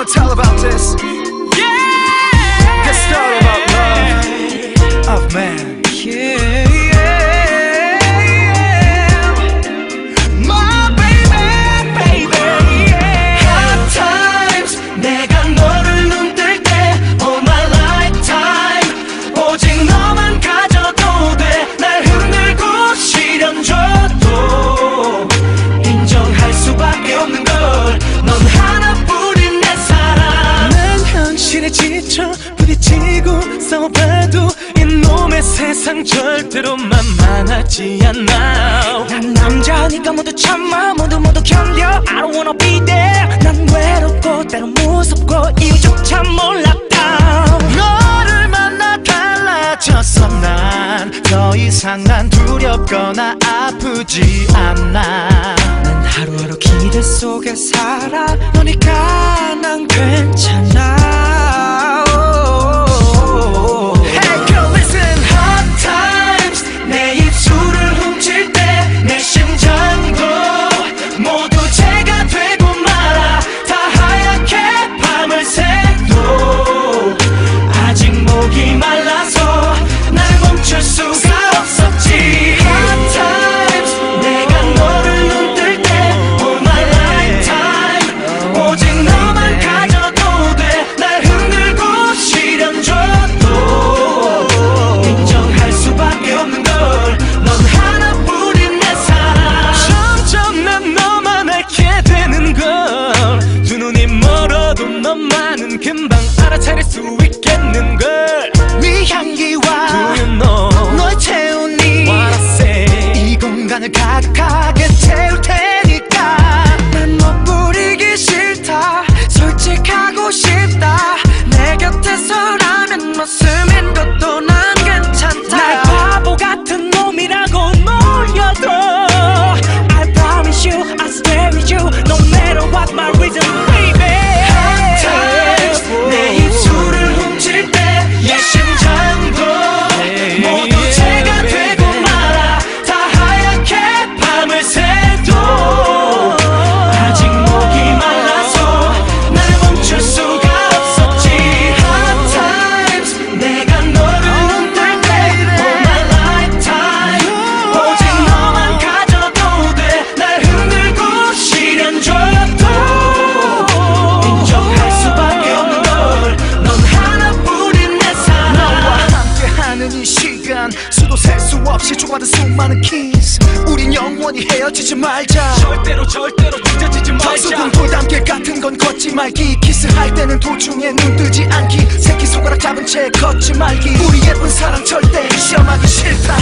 gonna tell about this. Yeah! The story about love of man. 세상 절대로 만만하지 않아 난 남자니까 모두 참아. 모두 모두 견뎌. I don't wanna be there. 난 외롭고 때론 무섭고 이유조차 몰랐다. 너를 만나 달라졌어. 난 더 이상 난 두렵거나 아프지 않아. 난 하루하루 기대 속에 살아. 너니까 난 괜찮아 멀어도 너만은 금방 알아차릴 수 있겠는 걸 네 향기와 Do you know 널 채우니 What I say 이 공간을 가득하게 채울 테니까. 난못 부리기 싫다. 솔직하고 싶다. 내 곁에서라면 웃으 수도 셀 수 없이 주고받은 수많은 키스 우린 영원히 헤어지지 말자. 절대로 절대로 찢어지지 수군 돌담길 같은 건 걷지 말기. 키스할 때는 도중에 눈 뜨지 않기. 새끼 손가락 잡은 채 걷지 말기. 우리 예쁜 사랑 절대 시험하기 싫다